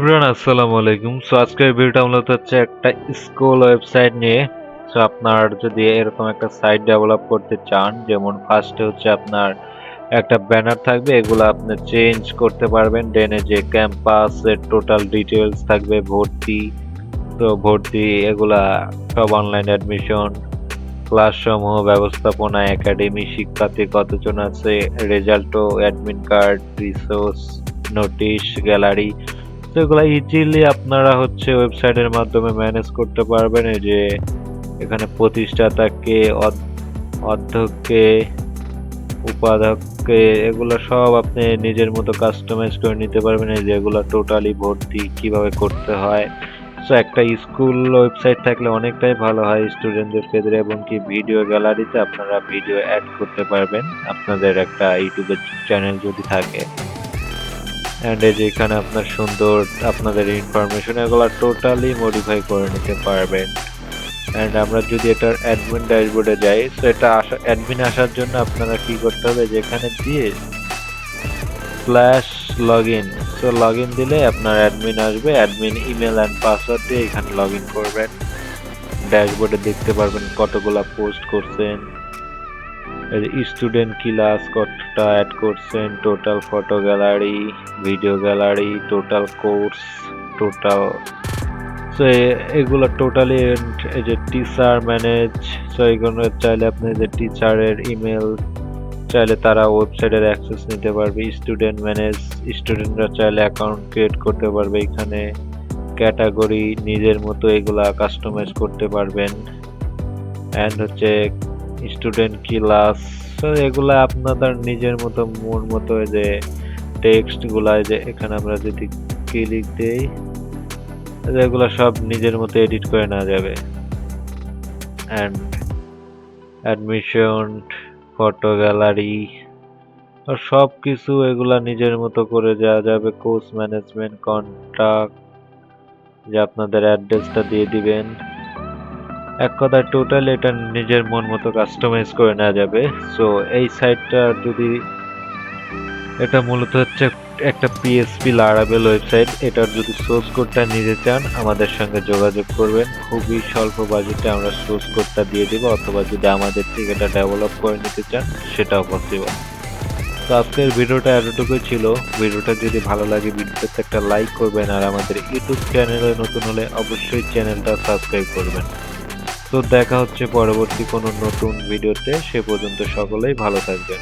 আসসালামু আলাইকুম সো আজকের ভিডিওটা মূলত হচ্ছে একটা স্কুল ওয়েবসাইট নিয়ে। সো আপনার যদি এরকম একটা সাইট ডেভেলপ করতে চান, যেমন ফার্স্টে হচ্ছে আপনার একটা ব্যানার থাকবে, এগুলো আপনি চেঞ্জ করতে পারবেন। দেনে যে ক্যাম্পাস এর টোটাল ডিটেলস থাকবে, ভর্তি। তো ভর্তি এগুলা সব অনলাইন অ্যাডমিশন ক্লাস সমূহ ব্যবস্থাপনা একাডেমি শিক্ষার্থী কতজন আছে result admin card resource notice gallery তো এগুলো ইজিলি আপনারা হচ্ছে ওয়েবসাইটের মাধ্যমে ম্যানেজ করতে পারবেন। এই যে এখানে প্রতিষ্ঠাতাকে, অধ- অধ্যক্ষকে, উপাধ্যক্ষকে, এগুলো সব আপনি নিজের মতো কাস্টমাইজ করে নিতে পারবেন। এই যে এগুলো টোটালি ভর্তি কীভাবে করতে হয়। সো একটা স্কুল ওয়েবসাইট থাকলে অনেকটাই ভালো হয় স্টুডেন্টদের ক্ষেত্রে এবং কি ভিডিও গ্যালারিতে আপনারা ভিডিও অ্যাড করতে পারবেন। আপনাদের একটা ইউটিউবের চ্যানেল যদি থাকে। অ্যান্ড এই যে এখানে আপনার সুন্দর আপনাদের ইনফরমেশন এগুলো টোটালি মডিফাই করে নিতে পারবেন। অ্যান্ড আমরা যদি এটার অ্যাডমিন ড্যাশবোর্ডে যাই তো এটা আসা অ্যাডমিন আসার জন্য আপনারা কি করতে হবে, যে এখানে দিয়ে স্ল্যাশ লগ ইন তো লগ ইন দিলে আপনার অ্যাডমিন আসবে অ্যাডমিন ইমেল অ্যান্ড পাসওয়ার্ড দিয়ে এখানে লগ ইন করবেন ড্যাশবোর্ডে দেখতে পারবেন কতগুলা পোস্ট করছেন। স্টুডেন্ট ক্লাস কতটা অ্যাড করছেন total photo gallery video gallery total course total so এগুলো টোটালি এই যে টিচার ম্যানেজ সো এগুলো চাইলে আপনি যে টিচারের ইমেল চাইলে তারা ওয়েবসাইটের অ্যাক্সেস নিতে পারবে স্টুডেন্ট ম্যানেজ স্টুডেন্টরা চাইলে অ্যাকাউন্ট ক্রিয়েট করতে পারবে এখানে ক্যাটাগরি নিজের মতো এগুলা কাস্টমাইজ করতে পারবেন অ্যান্ড হচ্ছে স্টুডেন্ট ক্লাস এগুলা আপনাদের নিজের মতো মন মতো যে টেক্সটগুলা এই যে এখানে আমরা যদি ক্লিক দেই, এগুলা সব নিজের মতো এডিট করে নেওয়া যাবে। অ্যান্ড অ্যাডমিশন ফটো গ্যালারি সব কিছু এগুলা নিজের মতো করে যাওয়া যাবে। কোর্স ম্যানেজমেন্ট কন্ট্যাক্ট যে আপনাদের অ্যাড্রেসটা দিয়ে দিবেন। এক কথায় টোটাল এটা নিজের মন মতো কাস্টমাইজ করে নেওয়া যাবে। সো এই সাইটটা যদি এটা মূলত হচ্ছে একটা পিএসপি লারাবেল ওয়েবসাইট এটার যদি সোর্স কোডটা নিতে চান, আমাদের সঙ্গে যোগাযোগ করবেন। খুবই স্বল্প বাজেটে আমরা সোর্স কোডটা দিয়ে দেবো, অথবা যদি আমাদের থেকে এটা ডেভেলপ করে নিতে চান, সেটাও পসিবল তো আজকের ভিডিওটা এতটুকুই ছিল। ভিডিওটা যদি ভালো লাগে, ভিডিওতে একটা লাইক করবেন, আর আমাদের ইউটিউব চ্যানেলে নতুন হলে অবশ্যই চ্যানেলটা সাবস্ক্রাইব করবেন। তো দেখা হচ্ছে পরবর্তী কোনো নতুন ভিডিওতে সে পর্যন্ত সকলেই ভালো থাকবেন।